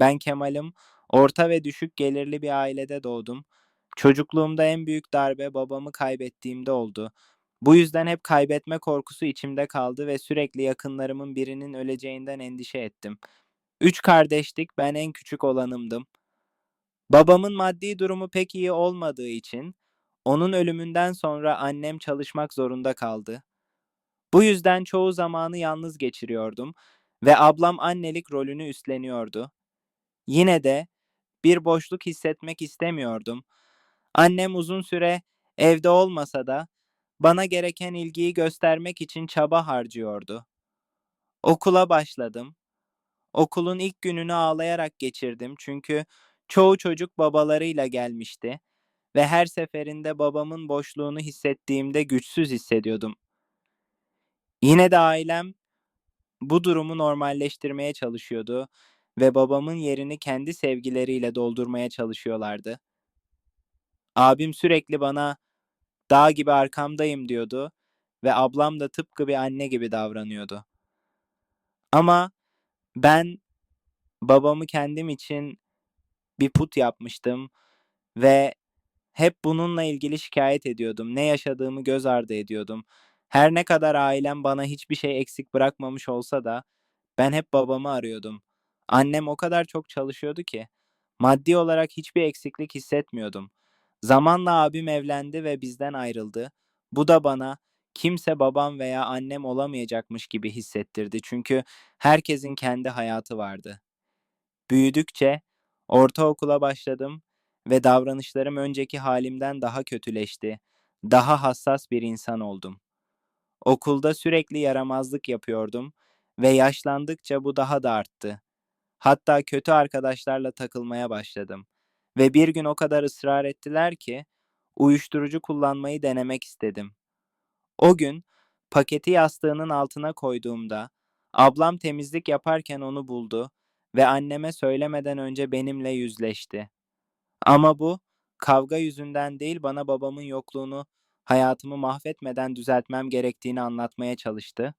Ben Kemal'im. Orta ve düşük gelirli bir ailede doğdum. Çocukluğumda en büyük darbe babamı kaybettiğimde oldu. Bu yüzden hep kaybetme korkusu içimde kaldı ve sürekli yakınlarımın birinin öleceğinden endişe ettim. Üç kardeştik, ben en küçük olanımdım. Babamın maddi durumu pek iyi olmadığı için onun ölümünden sonra annem çalışmak zorunda kaldı. Bu yüzden çoğu zamanı yalnız geçiriyordum ve ablam annelik rolünü üstleniyordu. Yine de bir boşluk hissetmek istemiyordum. Annem uzun süre evde olmasa da bana gereken ilgiyi göstermek için çaba harcıyordu. Okula başladım. Okulun ilk gününü ağlayarak geçirdim çünkü çoğu çocuk babalarıyla gelmişti ve her seferinde babamın boşluğunu hissettiğimde güçsüz hissediyordum. Yine de ailem bu durumu normalleştirmeye çalışıyordu ve babamın yerini kendi sevgileriyle doldurmaya çalışıyorlardı. Abim sürekli bana dağ gibi arkamdayım diyordu ve ablam da tıpkı bir anne gibi davranıyordu. Ama ben babamı kendim için bir put yapmıştım ve hep bununla ilgili şikayet ediyordum. Ne yaşadığımı göz ardı ediyordum. Her ne kadar ailem bana hiçbir şey eksik bırakmamış olsa da ben hep babamı arıyordum. Annem o kadar çok çalışıyordu ki maddi olarak hiçbir eksiklik hissetmiyordum. Zamanla abim evlendi ve bizden ayrıldı. Bu da bana kimse babam veya annem olamayacakmış gibi hissettirdi. Çünkü herkesin kendi hayatı vardı. Büyüdükçe ortaokula başladım ve davranışlarım önceki halimden daha kötüleşti. Daha hassas bir insan oldum. Okulda sürekli yaramazlık yapıyordum ve yaşlandıkça bu daha da arttı. Hatta kötü arkadaşlarla takılmaya başladım ve bir gün o kadar ısrar ettiler ki uyuşturucu kullanmayı denemek istedim. O gün paketi yastığının altına koyduğumda ablam temizlik yaparken onu buldu ve anneme söylemeden önce benimle yüzleşti. Ama bu kavga yüzünden değil bana babamın yokluğunu hayatımı mahvetmeden düzeltmem gerektiğini anlatmaya çalıştı.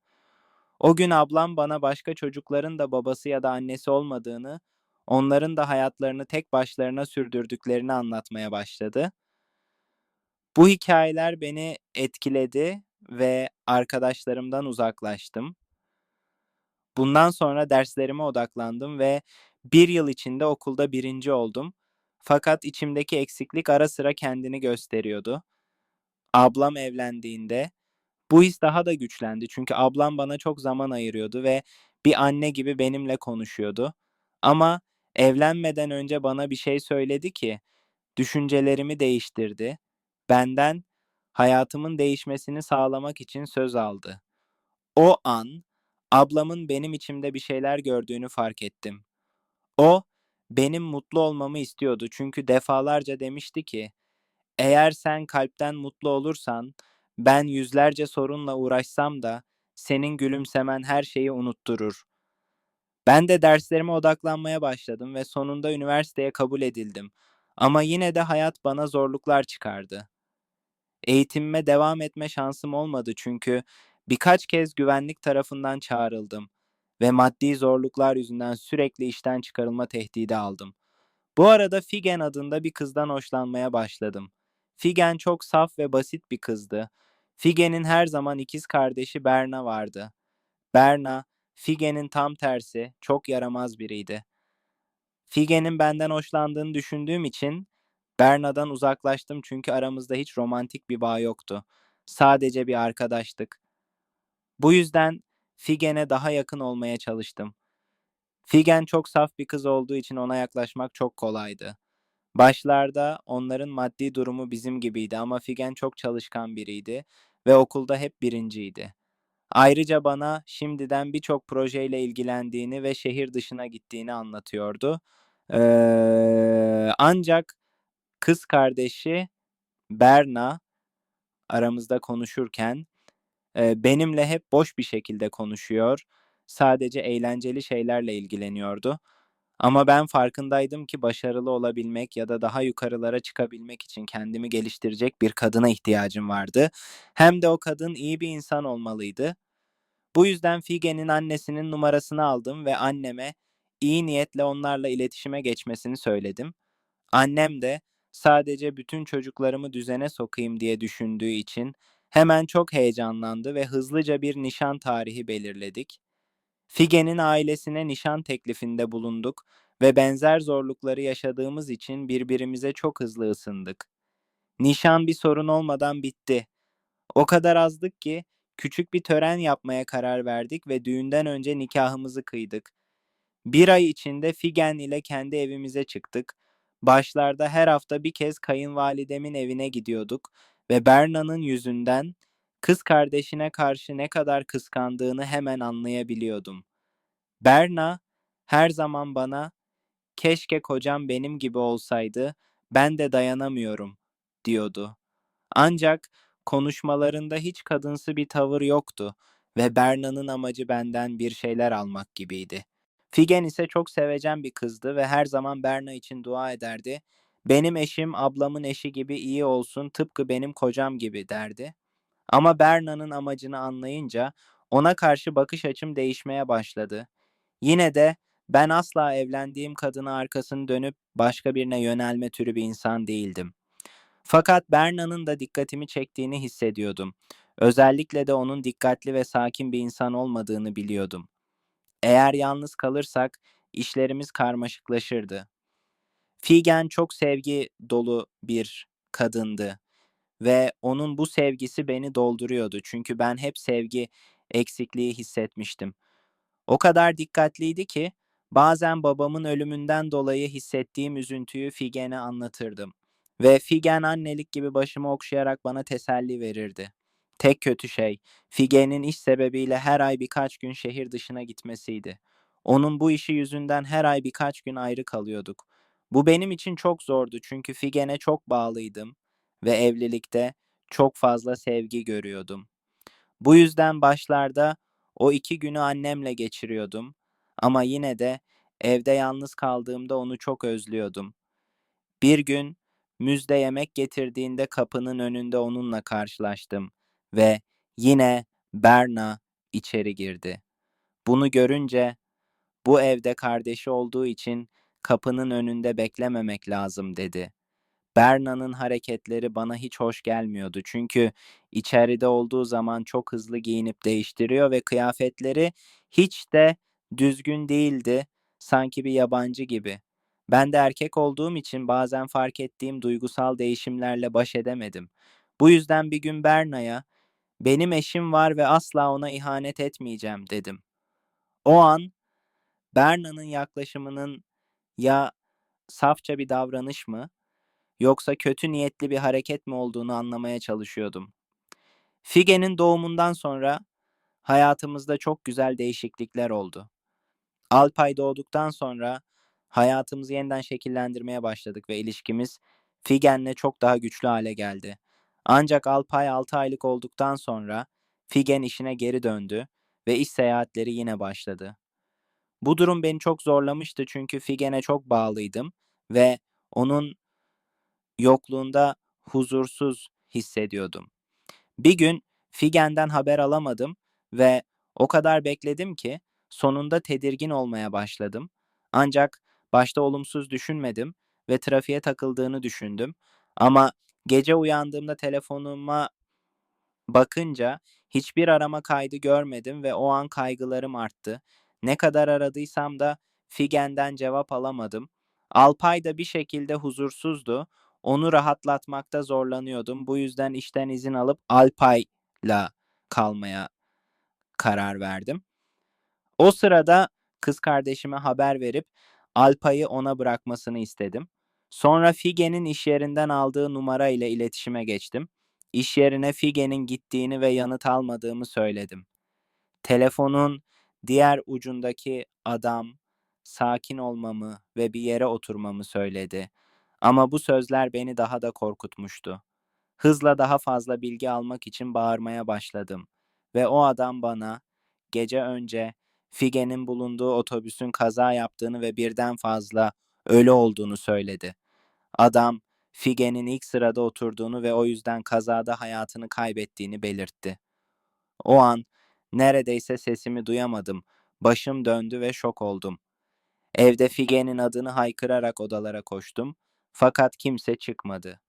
O gün ablam bana başka çocukların da babası ya da annesi olmadığını, onların da hayatlarını tek başlarına sürdürdüklerini anlatmaya başladı. Bu hikayeler beni etkiledi ve arkadaşlarımdan uzaklaştım. Bundan sonra derslerime odaklandım ve bir yıl içinde okulda birinci oldum. Fakat içimdeki eksiklik ara sıra kendini gösteriyordu. Ablam evlendiğinde bu his daha da güçlendi çünkü ablam bana çok zaman ayırıyordu ve bir anne gibi benimle konuşuyordu. Ama evlenmeden önce bana bir şey söyledi ki düşüncelerimi değiştirdi. Benden hayatımın değişmesini sağlamak için söz aldı. O an ablamın benim içimde bir şeyler gördüğünü fark ettim. O benim mutlu olmamı istiyordu çünkü defalarca demişti ki eğer sen kalpten mutlu olursan ben yüzlerce sorunla uğraşsam da senin gülümsemen her şeyi unutturur. Ben de derslerime odaklanmaya başladım ve sonunda üniversiteye kabul edildim. Ama yine de hayat bana zorluklar çıkardı. Eğitimime devam etme şansım olmadı çünkü birkaç kez güvenlik tarafından çağrıldım ve maddi zorluklar yüzünden sürekli işten çıkarılma tehdidi aldım. Bu arada Figen adında bir kızdan hoşlanmaya başladım. Figen çok saf ve basit bir kızdı. Figen'in her zaman ikiz kardeşi Berna vardı. Berna, Figen'in tam tersi, çok yaramaz biriydi. Figen'in benden hoşlandığını düşündüğüm için Berna'dan uzaklaştım çünkü aramızda hiç romantik bir bağ yoktu. Sadece bir arkadaştık. Bu yüzden Figen'e daha yakın olmaya çalıştım. Figen çok saf bir kız olduğu için ona yaklaşmak çok kolaydı. Başlarda onların maddi durumu bizim gibiydi ama Figen çok çalışkan biriydi ve okulda hep birinciydi. Ayrıca bana şimdiden birçok projeyle ilgilendiğini ve şehir dışına gittiğini anlatıyordu. Ee, ancak kız kardeşi Berna aramızda konuşurken e, benimle hep boş bir şekilde konuşuyor. Sadece eğlenceli şeylerle ilgileniyordu. Ama ben farkındaydım ki başarılı olabilmek ya da daha yukarılara çıkabilmek için kendimi geliştirecek bir kadına ihtiyacım vardı. Hem de o kadın iyi bir insan olmalıydı. Bu yüzden Figen'in annesinin numarasını aldım ve anneme iyi niyetle onlarla iletişime geçmesini söyledim. Annem de sadece bütün çocuklarımı düzene sokayım diye düşündüğü için hemen çok heyecanlandı ve hızlıca bir nişan tarihi belirledik. Figen'in ailesine nişan teklifinde bulunduk ve benzer zorlukları yaşadığımız için birbirimize çok hızlı ısındık. Nişan bir sorun olmadan bitti. O kadar azdık ki küçük bir tören yapmaya karar verdik ve düğünden önce nikahımızı kıydık. Bir ay içinde Figen ile kendi evimize çıktık. Başlarda her hafta bir kez kayınvalidemin evine gidiyorduk ve Berna'nın yüzünden kız kardeşine karşı ne kadar kıskandığını hemen anlayabiliyordum. Berna her zaman bana keşke kocam benim gibi olsaydı ben de dayanamıyorum diyordu. Ancak konuşmalarında hiç kadınsı bir tavır yoktu ve Berna'nın amacı benden bir şeyler almak gibiydi. Figen ise çok sevecen bir kızdı ve her zaman Berna için dua ederdi. Benim eşim ablamın eşi gibi iyi olsun tıpkı benim kocam gibi derdi. Ama Berna'nın amacını anlayınca ona karşı bakış açım değişmeye başladı. Yine de ben asla evlendiğim kadına arkasını dönüp başka birine yönelme türü bir insan değildim. Fakat Berna'nın da dikkatimi çektiğini hissediyordum. Özellikle de onun dikkatli ve sakin bir insan olmadığını biliyordum. Eğer yalnız kalırsak işlerimiz karmaşıklaşırdı. Figen çok sevgi dolu bir kadındı ve onun bu sevgisi beni dolduruyordu çünkü ben hep sevgi eksikliği hissetmiştim. O kadar dikkatliydi ki bazen babamın ölümünden dolayı hissettiğim üzüntüyü Figen'e anlatırdım. Ve Figen annelik gibi başımı okşayarak bana teselli verirdi. Tek kötü şey, Figen'in iş sebebiyle her ay birkaç gün şehir dışına gitmesiydi. Onun bu işi yüzünden her ay birkaç gün ayrı kalıyorduk. Bu benim için çok zordu çünkü Figen'e çok bağlıydım ve evlilikte çok fazla sevgi görüyordum. Bu yüzden başlarda o iki günü annemle geçiriyordum ama yine de evde yalnız kaldığımda onu çok özlüyordum. Bir gün müzde yemek getirdiğinde kapının önünde onunla karşılaştım ve yine Berna içeri girdi. Bunu görünce bu evde kardeşi olduğu için kapının önünde beklememek lazım dedi. Berna'nın hareketleri bana hiç hoş gelmiyordu. Çünkü içeride olduğu zaman çok hızlı giyinip değiştiriyor ve kıyafetleri hiç de düzgün değildi. Sanki bir yabancı gibi. Ben de erkek olduğum için bazen fark ettiğim duygusal değişimlerle baş edemedim. Bu yüzden bir gün Berna'ya benim eşim var ve asla ona ihanet etmeyeceğim dedim. O an Berna'nın yaklaşımının ya safça bir davranış mı yoksa kötü niyetli bir hareket mi olduğunu anlamaya çalışıyordum. Fige'nin doğumundan sonra hayatımızda çok güzel değişiklikler oldu. Alpay doğduktan sonra hayatımızı yeniden şekillendirmeye başladık ve ilişkimiz Figen'le çok daha güçlü hale geldi. Ancak Alpay 6 aylık olduktan sonra Figen işine geri döndü ve iş seyahatleri yine başladı. Bu durum beni çok zorlamıştı çünkü Figen'e çok bağlıydım ve onun yokluğunda huzursuz hissediyordum. Bir gün Figen'den haber alamadım ve o kadar bekledim ki sonunda tedirgin olmaya başladım. Ancak başta olumsuz düşünmedim ve trafiğe takıldığını düşündüm. Ama gece uyandığımda telefonuma bakınca hiçbir arama kaydı görmedim ve o an kaygılarım arttı. Ne kadar aradıysam da Figen'den cevap alamadım. Alpay da bir şekilde huzursuzdu. Onu rahatlatmakta zorlanıyordum. Bu yüzden işten izin alıp Alpay'la kalmaya karar verdim. O sırada kız kardeşime haber verip Alpay'ı ona bırakmasını istedim. Sonra Fige'nin iş yerinden aldığı numara ile iletişime geçtim. İş yerine Fige'nin gittiğini ve yanıt almadığımı söyledim. Telefonun diğer ucundaki adam sakin olmamı ve bir yere oturmamı söyledi. Ama bu sözler beni daha da korkutmuştu. Hızla daha fazla bilgi almak için bağırmaya başladım ve o adam bana gece önce Fige'nin bulunduğu otobüsün kaza yaptığını ve birden fazla ölü olduğunu söyledi. Adam Fige'nin ilk sırada oturduğunu ve o yüzden kazada hayatını kaybettiğini belirtti. O an neredeyse sesimi duyamadım. Başım döndü ve şok oldum. Evde Figen'in adını haykırarak odalara koştum. Fakat kimse çıkmadı.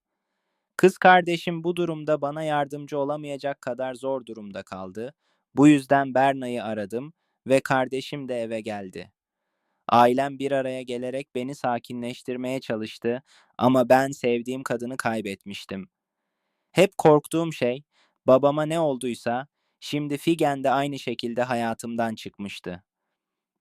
Kız kardeşim bu durumda bana yardımcı olamayacak kadar zor durumda kaldı. Bu yüzden Berna'yı aradım ve kardeşim de eve geldi. Ailem bir araya gelerek beni sakinleştirmeye çalıştı ama ben sevdiğim kadını kaybetmiştim. Hep korktuğum şey babama ne olduysa şimdi Figen de aynı şekilde hayatımdan çıkmıştı.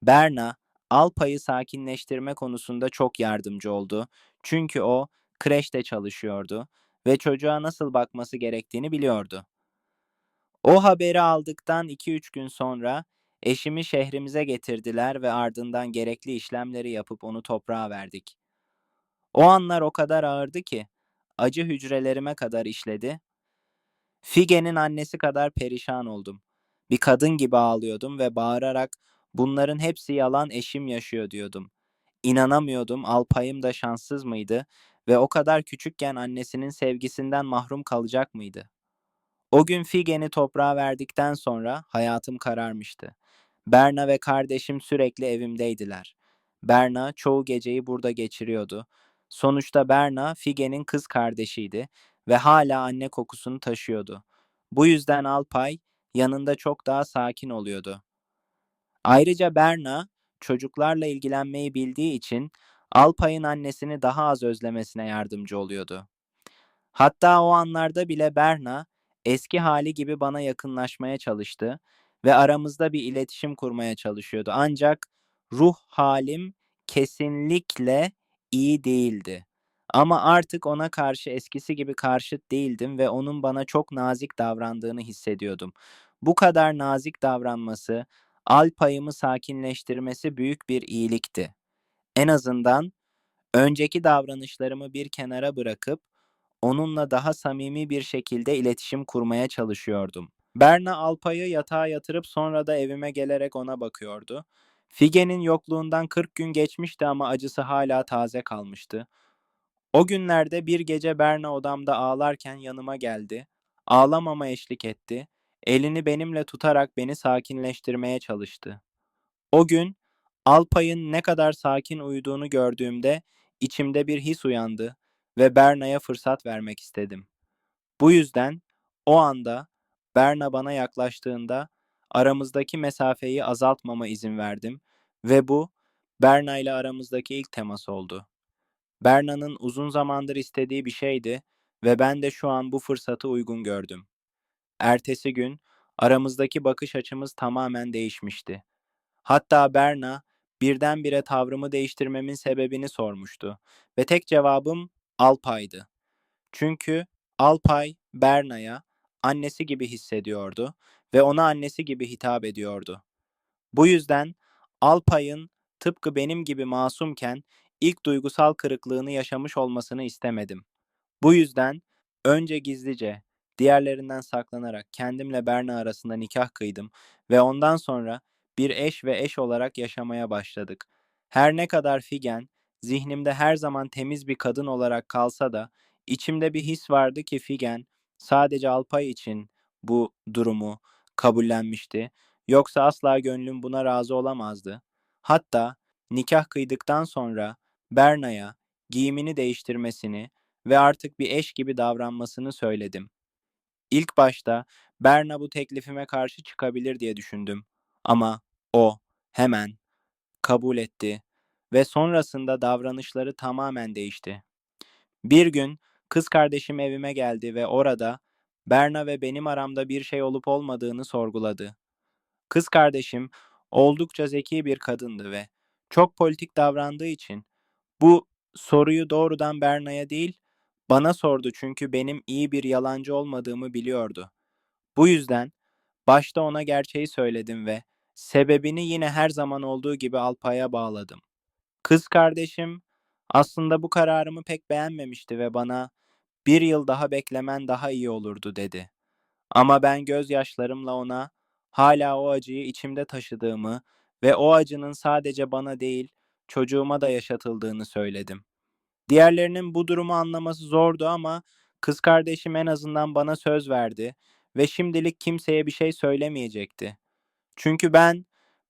Berna, Alpa'yı sakinleştirme konusunda çok yardımcı oldu. Çünkü o kreşte çalışıyordu ve çocuğa nasıl bakması gerektiğini biliyordu. O haberi aldıktan 2-3 gün sonra eşimi şehrimize getirdiler ve ardından gerekli işlemleri yapıp onu toprağa verdik. O anlar o kadar ağırdı ki acı hücrelerime kadar işledi. Fige'nin annesi kadar perişan oldum. Bir kadın gibi ağlıyordum ve bağırarak bunların hepsi yalan eşim yaşıyor diyordum. İnanamıyordum Alpay'ım da şanssız mıydı ve o kadar küçükken annesinin sevgisinden mahrum kalacak mıydı? O gün Figen'i toprağa verdikten sonra hayatım kararmıştı. Berna ve kardeşim sürekli evimdeydiler. Berna çoğu geceyi burada geçiriyordu. Sonuçta Berna Figen'in kız kardeşiydi ve hala anne kokusunu taşıyordu. Bu yüzden Alpay yanında çok daha sakin oluyordu. Ayrıca Berna çocuklarla ilgilenmeyi bildiği için Alpay'ın annesini daha az özlemesine yardımcı oluyordu. Hatta o anlarda bile Berna eski hali gibi bana yakınlaşmaya çalıştı ve aramızda bir iletişim kurmaya çalışıyordu. Ancak ruh halim kesinlikle iyi değildi. Ama artık ona karşı eskisi gibi karşıt değildim ve onun bana çok nazik davrandığını hissediyordum. Bu kadar nazik davranması, Alpay'ımı sakinleştirmesi büyük bir iyilikti. En azından önceki davranışlarımı bir kenara bırakıp onunla daha samimi bir şekilde iletişim kurmaya çalışıyordum. Berna Alpay'ı yatağa yatırıp sonra da evime gelerek ona bakıyordu. Figen'in yokluğundan 40 gün geçmişti ama acısı hala taze kalmıştı. O günlerde bir gece Berna odamda ağlarken yanıma geldi. Ağlamama eşlik etti. Elini benimle tutarak beni sakinleştirmeye çalıştı. O gün Alpay'ın ne kadar sakin uyuduğunu gördüğümde içimde bir his uyandı ve Berna'ya fırsat vermek istedim. Bu yüzden o anda Berna bana yaklaştığında aramızdaki mesafeyi azaltmama izin verdim ve bu Berna ile aramızdaki ilk temas oldu. Berna'nın uzun zamandır istediği bir şeydi ve ben de şu an bu fırsatı uygun gördüm. Ertesi gün aramızdaki bakış açımız tamamen değişmişti. Hatta Berna birdenbire tavrımı değiştirmemin sebebini sormuştu ve tek cevabım Alpay'dı. Çünkü Alpay Berna'ya annesi gibi hissediyordu ve ona annesi gibi hitap ediyordu. Bu yüzden Alpay'ın tıpkı benim gibi masumken ilk duygusal kırıklığını yaşamış olmasını istemedim. Bu yüzden önce gizlice, diğerlerinden saklanarak kendimle Berna arasında nikah kıydım ve ondan sonra bir eş ve eş olarak yaşamaya başladık. Her ne kadar Figen zihnimde her zaman temiz bir kadın olarak kalsa da içimde bir his vardı ki Figen sadece Alpay için bu durumu kabullenmişti. Yoksa asla gönlüm buna razı olamazdı. Hatta nikah kıydıktan sonra Berna'ya giyimini değiştirmesini ve artık bir eş gibi davranmasını söyledim. İlk başta Berna bu teklifime karşı çıkabilir diye düşündüm. Ama o hemen kabul etti ve sonrasında davranışları tamamen değişti. Bir gün kız kardeşim evime geldi ve orada Berna ve benim aramda bir şey olup olmadığını sorguladı. Kız kardeşim oldukça zeki bir kadındı ve çok politik davrandığı için bu soruyu doğrudan Berna'ya değil, bana sordu çünkü benim iyi bir yalancı olmadığımı biliyordu. Bu yüzden başta ona gerçeği söyledim ve sebebini yine her zaman olduğu gibi Alpay'a bağladım. Kız kardeşim aslında bu kararımı pek beğenmemişti ve bana bir yıl daha beklemen daha iyi olurdu dedi. Ama ben gözyaşlarımla ona hala o acıyı içimde taşıdığımı ve o acının sadece bana değil çocuğuma da yaşatıldığını söyledim. Diğerlerinin bu durumu anlaması zordu ama kız kardeşim en azından bana söz verdi ve şimdilik kimseye bir şey söylemeyecekti. Çünkü ben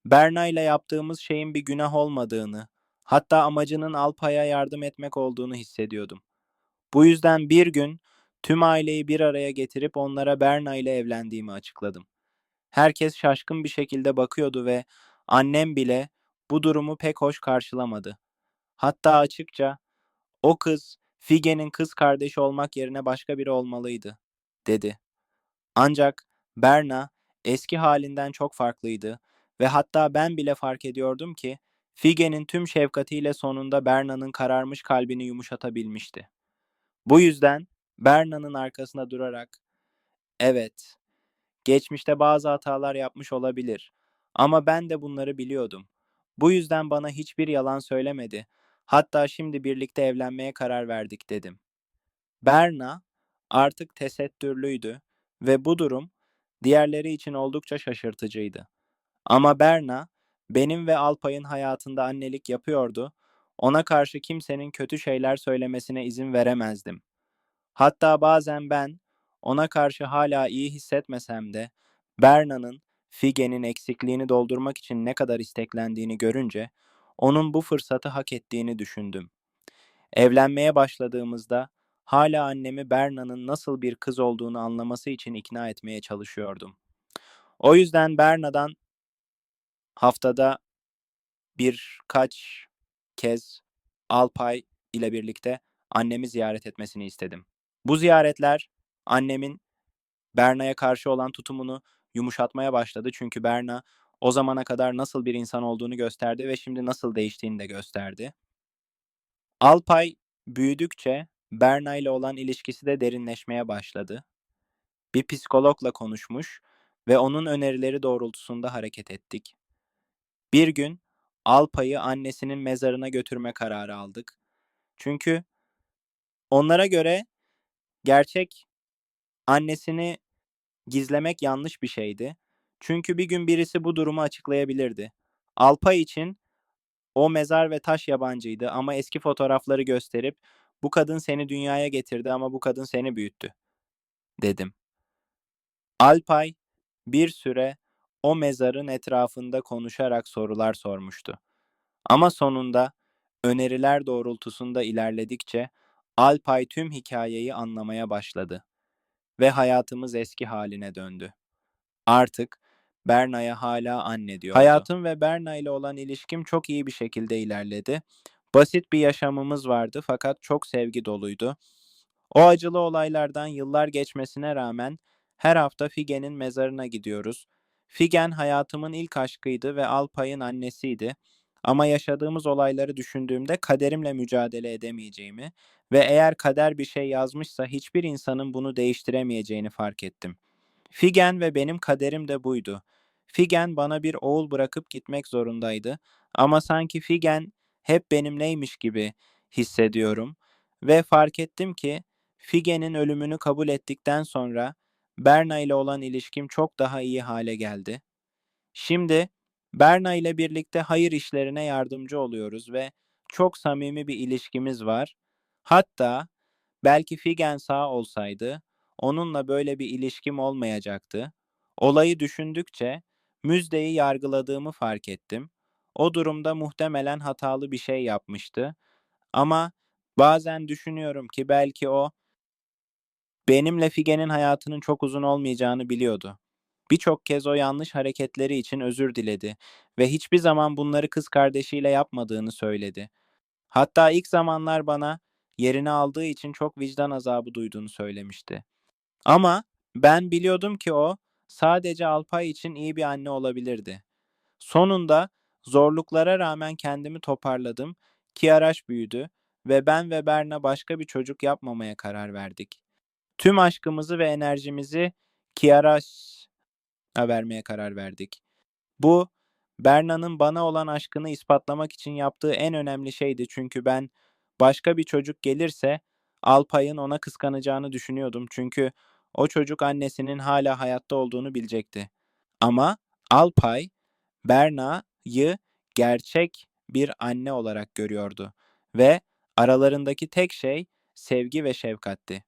Berna ile yaptığımız şeyin bir günah olmadığını, Hatta amacının Alpay'a yardım etmek olduğunu hissediyordum. Bu yüzden bir gün tüm aileyi bir araya getirip onlara Berna ile evlendiğimi açıkladım. Herkes şaşkın bir şekilde bakıyordu ve annem bile bu durumu pek hoş karşılamadı. Hatta açıkça o kız Fige'nin kız kardeşi olmak yerine başka biri olmalıydı, dedi. Ancak Berna eski halinden çok farklıydı ve hatta ben bile fark ediyordum ki Fige'nin tüm şefkatiyle sonunda Berna'nın kararmış kalbini yumuşatabilmişti. Bu yüzden Berna'nın arkasında durarak evet geçmişte bazı hatalar yapmış olabilir ama ben de bunları biliyordum. Bu yüzden bana hiçbir yalan söylemedi. Hatta şimdi birlikte evlenmeye karar verdik dedim. Berna artık tesettürlüydü ve bu durum diğerleri için oldukça şaşırtıcıydı. Ama Berna benim ve Alpay'ın hayatında annelik yapıyordu. Ona karşı kimsenin kötü şeyler söylemesine izin veremezdim. Hatta bazen ben ona karşı hala iyi hissetmesem de Berna'nın Fige'nin eksikliğini doldurmak için ne kadar isteklendiğini görünce onun bu fırsatı hak ettiğini düşündüm. Evlenmeye başladığımızda hala annemi Berna'nın nasıl bir kız olduğunu anlaması için ikna etmeye çalışıyordum. O yüzden Berna'dan haftada birkaç kez Alpay ile birlikte annemi ziyaret etmesini istedim. Bu ziyaretler annemin Berna'ya karşı olan tutumunu yumuşatmaya başladı çünkü Berna o zamana kadar nasıl bir insan olduğunu gösterdi ve şimdi nasıl değiştiğini de gösterdi. Alpay büyüdükçe Berna ile olan ilişkisi de derinleşmeye başladı. Bir psikologla konuşmuş ve onun önerileri doğrultusunda hareket ettik. Bir gün Alpay'ı annesinin mezarına götürme kararı aldık. Çünkü onlara göre gerçek annesini gizlemek yanlış bir şeydi. Çünkü bir gün birisi bu durumu açıklayabilirdi. Alpay için o mezar ve taş yabancıydı ama eski fotoğrafları gösterip bu kadın seni dünyaya getirdi ama bu kadın seni büyüttü dedim. Alpay bir süre o mezarın etrafında konuşarak sorular sormuştu. Ama sonunda öneriler doğrultusunda ilerledikçe Alpay tüm hikayeyi anlamaya başladı ve hayatımız eski haline döndü. Artık Berna'ya hala anne diyordu. Hayatım ve Berna ile olan ilişkim çok iyi bir şekilde ilerledi. Basit bir yaşamımız vardı fakat çok sevgi doluydu. O acılı olaylardan yıllar geçmesine rağmen her hafta Figen'in mezarına gidiyoruz. Figen hayatımın ilk aşkıydı ve Alpay'ın annesiydi. Ama yaşadığımız olayları düşündüğümde kaderimle mücadele edemeyeceğimi ve eğer kader bir şey yazmışsa hiçbir insanın bunu değiştiremeyeceğini fark ettim. Figen ve benim kaderim de buydu. Figen bana bir oğul bırakıp gitmek zorundaydı ama sanki Figen hep benimleymiş gibi hissediyorum ve fark ettim ki Figen'in ölümünü kabul ettikten sonra Berna ile olan ilişkim çok daha iyi hale geldi. Şimdi Berna ile birlikte hayır işlerine yardımcı oluyoruz ve çok samimi bir ilişkimiz var. Hatta belki Figen sağ olsaydı onunla böyle bir ilişkim olmayacaktı. Olayı düşündükçe Müjde'yi yargıladığımı fark ettim. O durumda muhtemelen hatalı bir şey yapmıştı. Ama bazen düşünüyorum ki belki o benimle Figen'in hayatının çok uzun olmayacağını biliyordu. Birçok kez o yanlış hareketleri için özür diledi ve hiçbir zaman bunları kız kardeşiyle yapmadığını söyledi. Hatta ilk zamanlar bana yerini aldığı için çok vicdan azabı duyduğunu söylemişti. Ama ben biliyordum ki o sadece Alpay için iyi bir anne olabilirdi. Sonunda zorluklara rağmen kendimi toparladım. Kiaraş büyüdü ve ben ve Berna başka bir çocuk yapmamaya karar verdik. Tüm aşkımızı ve enerjimizi Kiaraş'a vermeye karar verdik. Bu Berna'nın bana olan aşkını ispatlamak için yaptığı en önemli şeydi çünkü ben başka bir çocuk gelirse Alpay'ın ona kıskanacağını düşünüyordum çünkü o çocuk annesinin hala hayatta olduğunu bilecekti. Ama Alpay Berna'yı gerçek bir anne olarak görüyordu ve aralarındaki tek şey sevgi ve şefkatti.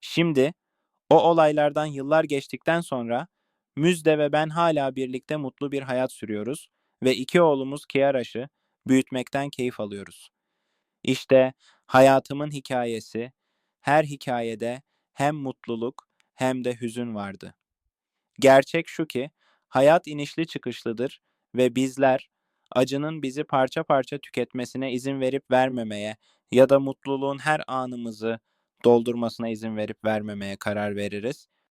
Şimdi o olaylardan yıllar geçtikten sonra Müjde ve ben hala birlikte mutlu bir hayat sürüyoruz ve iki oğlumuz Kiaraş'ı büyütmekten keyif alıyoruz. İşte hayatımın hikayesi, her hikayede hem mutluluk hem de hüzün vardı. Gerçek şu ki hayat inişli çıkışlıdır ve bizler acının bizi parça parça tüketmesine izin verip vermemeye ya da mutluluğun her anımızı doldurmasına izin verip vermemeye karar veririz